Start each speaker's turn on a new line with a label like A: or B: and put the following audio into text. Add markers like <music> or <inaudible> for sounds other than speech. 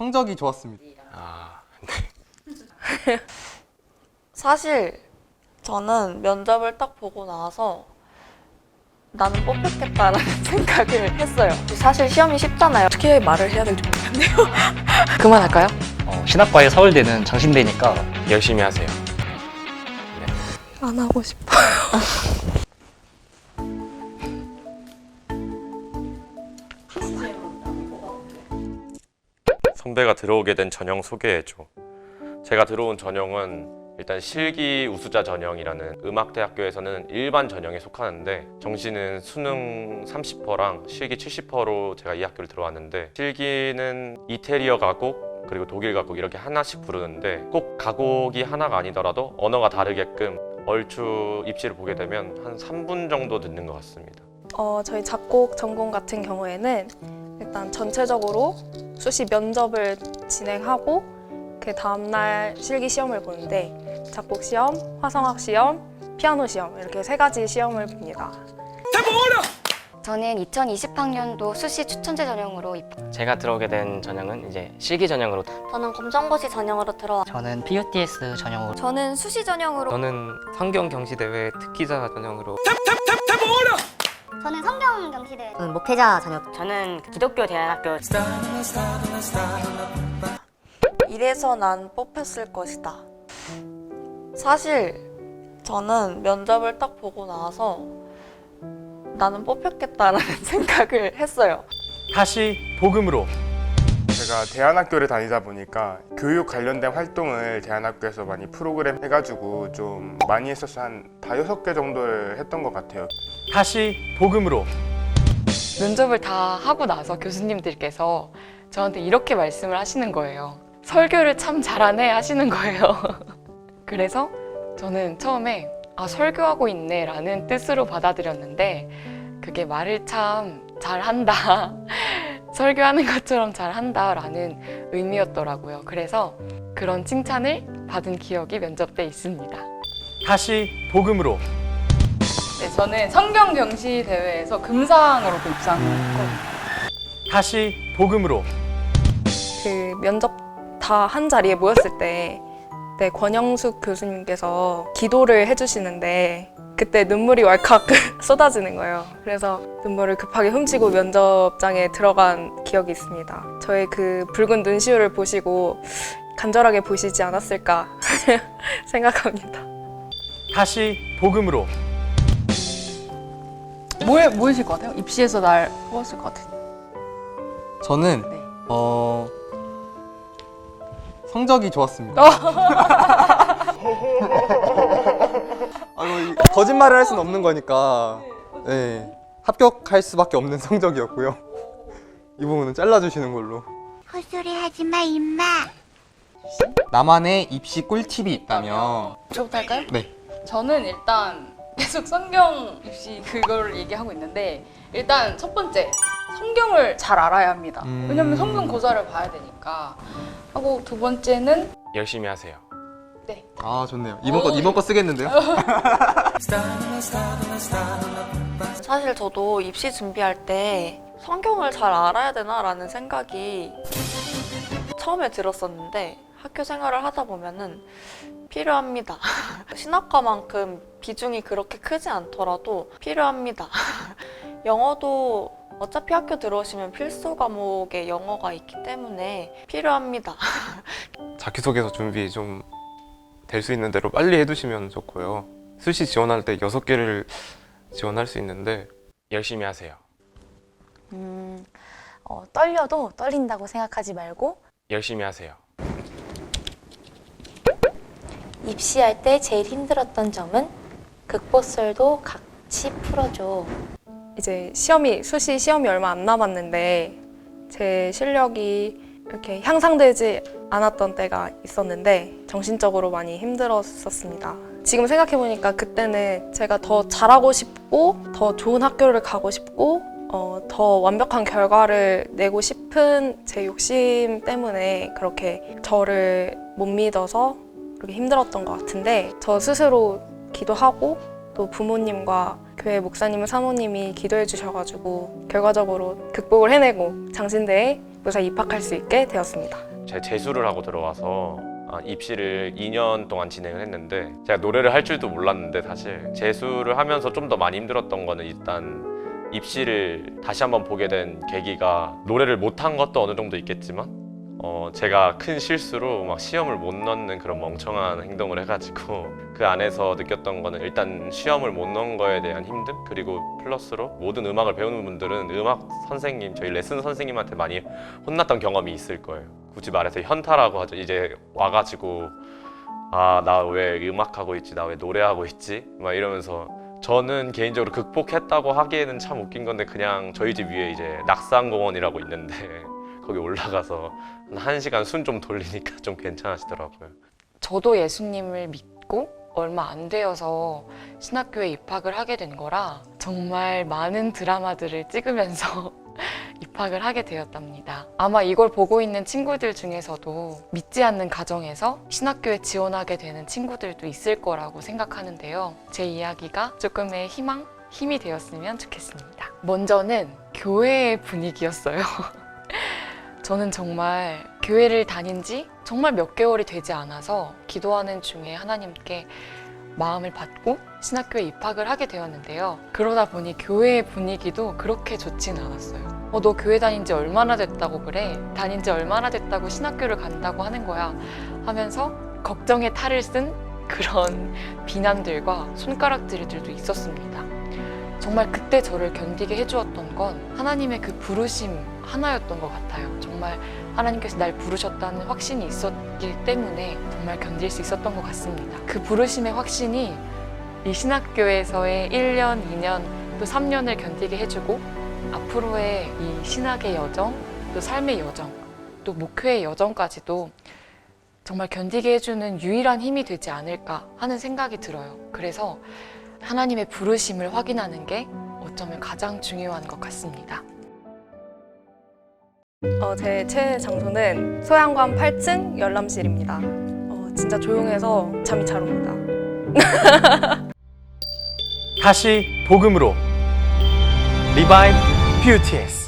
A: 성적이 좋았습니다.
B: 아, <laughs>
C: 사실 저는 면접을 딱 보고 나서 나는 뽑혔겠다라는 <laughs> 생각을 했어요. 사실 시험이 쉽잖아요. 어떻게 말을 해야 될지 모르겠네요. <laughs> 그만할까요?
D: 어, 신학과에 서울대는 장신대니까
B: 열심히 하세요.
C: 안 하고 싶어.
B: 선배가 들어오게 된 전형 소개해줘. 제가 들어온 전형은 일단 실기 우수자 전형이라는 음악대학교에서는 일반 전형에 속하는데 정시는 수능 30%랑 실기 70%로 제가 이 학교를 들어왔는데 실기는 이태리어 가곡 그리고 독일 가곡 이렇게 하나씩 부르는데 꼭 가곡이 하나가 아니더라도 언어가 다르게끔 얼추 입시를 보게 되면 한 3분 정도 듣는 것 같습니다.
E: 어, 저희 작곡 전공 같은 경우에는 일단 전체적으로 수시 면접을 진행하고 그 다음날 실기 시험을 보는데 작곡 시험, 화성학 시험, 피아노 시험 이렇게 세 가지 시험을 봅니다.
F: 저는 2020학년도 수시 추천제 전형으로 입학.
G: 제가 들어오게 된 전형은 이제 실기 전형으로
F: 저는 검정고시 전형으로 들어와.
D: 저는 PUTS 전형으로
F: 저는 수시 전형으로.
H: 저는 성경 경시 대회 특기자 전형으로
F: 저는 성경 경시대.
I: 저는 목회자 전역
G: 저는 기독교 대안학교
C: 이래서 난 뽑혔을 것이다. 사실 저는 면접을 딱 보고 나서 나는 뽑혔겠다라는 <laughs> 생각을 했어요.
J: 다시 복음으로 제가 대안학교를 다니다 보니까 교육 관련된 활동을 대안학교에서 많이 프로그램 해가지고 좀 많이 했어서 한 다여섯 개 정도를 했던 것 같아요.
A: 다시 복음으로
K: 면접을 다 하고 나서 교수님들께서 저한테 이렇게 말씀을 하시는 거예요. 설교를 참 잘하네 하시는 거예요. <laughs> 그래서 저는 처음에 아, 설교하고 있네 라는 뜻으로 받아들였는데 그게 말을 참 잘한다. 설교하는 것처럼 잘 한다 라는 의미였더라고요. 그래서 그런 칭찬을 받은 기억이 면접 때 있습니다.
A: 다시 복음으로
K: 네, 저는 성경 경시 대회에서 금상으로 입상했거든요.
A: 다시 복음으로
E: 그 면접 다 한 자리에 모였을 때 네, 권영숙 교수님께서 기도를 해주시는데 그때 눈물이 왈칵 <laughs> 쏟아지는 거예요. 그래서 눈물을 급하게 훔치고 면접장에 들어간 기억이 있습니다. 저의 그 붉은 눈시울을 보시고 간절하게 보시지 않았을까 <laughs> 생각합니다.
A: 다시 복음으로
K: 뭐, 뭐이실 것 같아요? 입시에서 날 뽑았을 것 같아요.
A: 저는
K: 네.
A: 어 성적이 좋았습니다. <laughs> 거짓말을 할 수는 없는 거니까 네, 합격할 수밖에 없는 <laughs> 성적이었고요. 이 부분은 잘라주시는 걸로.
I: 헛소리 하지 마 임마
A: 나만의 입시 꿀팁이 있다면
K: 저부터 할까요?
A: 네.
K: 저는 일단 계속 성경 입시 그걸 얘기하고 있는데 일단 첫 번째 성경을 잘 알아야 합니다.
A: 음.
K: 왜냐면 성경 고사를 봐야 되니까 하고 두 번째는
B: 열심히 하세요.
A: 네아 좋네요. 이번 거 이번 거 쓰겠는데요? <laughs>
C: 사실 저도 입시 준비할 때 성경을 잘 알아야 되나라는 생각이 처음에 들었었는데 학교 생활을 하다 보면은 필요합니다. <laughs> 신학과만큼 비중이 그렇게 크지 않더라도 필요합니다. <laughs> 영어도 어차피 학교 들어오시면 필수 과목에 영어가 있기 때문에 필요합니다.
H: 자기소개서 준비 좀 될 수 있는 대로 빨리 해두시면 좋고요. 수시 지원할 때 여섯 개를 지원할 수 있는데
B: 열심히 하세요.
I: 음, 어, 떨려도 떨린다고 생각하지 말고
B: 열심히 하세요.
I: 입시할 때 제일 힘들었던 점은 극보설도 같이 풀어줘
E: 이제 시험이 수시 시험이 얼마 안 남았는데 제 실력이 이렇게 향상되지 않았던 때가 있었는데 정신적으로 많이 힘들었었습니다. 지금 생각해 보니까 그때는 제가 더 잘하고 싶고 더 좋은 학교를 가고 싶고 어, 더 완벽한 결과를 내고 싶은 제 욕심 때문에 그렇게 저를 못 믿어서 그렇게 힘들었던 것 같은데 저 스스로 기도하고 또 부모님과 교회 목사님, 사모님이 기도해 주셔가지고 결과적으로 극복을 해내고 장신대에 무사히 입학할 수 있게 되었습니다.
B: 제 재수를 하고 들어와서 아, 입시를 2년 동안 진행을 했는데 제가 노래를 할 줄도 몰랐는데 사실 재수를 하면서 좀 더 많이 힘들었던 거는 일단 입시를 다시 한번 보게 된 계기가 노래를 못한 것도 어느 정도 있겠지만 어, 제가 큰 실수로 막 시험을 못 넣는 그런 멍청한 행동을 해가지고 <laughs> 그 안에서 느꼈던 거는 일단 시험을 못 넣은 거에 대한 힘듦 그리고 플러스로 모든 음악을 배우는 분들은 음악 선생님 저희 레슨 선생님한테 많이 혼났던 경험이 있을 거예요 굳이 말해서 현타라고 하죠. 이제 와가지고 아 나 왜 음악하고 있지? 나 왜 노래하고 있지? 막 이러면서 저는 개인적으로 극복했다고 하기에는 참 웃긴 건데 그냥 저희 집 위에 이제 낙산공원이라고 있는데 <laughs> 거기 올라가서 한 1시간 순좀 돌리니까 좀 괜찮아지더라고요.
K: 저도 예수님을 믿고 얼마 안 되어서 신학교에 입학을 하게 된 거라 정말 많은 드라마들을 찍으면서 <laughs> 입학을 하게 되었답니다. 아마 이걸 보고 있는 친구들 중에서도 믿지 않는 가정에서 신학교에 지원하게 되는 친구들도 있을 거라고 생각하는데요. 제 이야기가 조금의 희망, 힘이 되었으면 좋겠습니다. 먼저는 교회의 분위기였어요. <laughs> 저는 정말 교회를 다닌 지 정말 몇 개월이 되지 않아서 기도하는 중에 하나님께 마음을 받고 신학교에 입학을 하게 되었는데요. 그러다 보니 교회의 분위기도 그렇게 좋진 않았어요. 어, 너 교회 다닌 지 얼마나 됐다고 그래? 다닌 지 얼마나 됐다고 신학교를 간다고 하는 거야? 하면서 걱정의 탈을 쓴 그런 <laughs> 비난들과 손가락질들도 있었습니다. 정말 그때 저를 견디게 해주었던 건 하나님의 그 부르심 하나였던 것 같아요. 정말 하나님께서 날 부르셨다는 확신이 있었기 때문에 정말 견딜 수 있었던 것 같습니다. 그 부르심의 확신이 이 신학교에서의 1년, 2년, 또 3년을 견디게 해주고 앞으로의 이 신학의 여정, 또 삶의 여정, 또 목회의 여정까지도 정말 견디게 해주는 유일한 힘이 되지 않을까 하는 생각이 들어요. 그래서 하나님의 부르심을 확인하는 게 어쩌면 가장 중요한 것 같습니다.
E: 어, 제 최애 장소는 소양관 8층 열람실입니다. 어, 진짜 조용해서 잠이 잘 옵니다. <laughs>
L: 다시 복음으로 리바이브 뷰티에스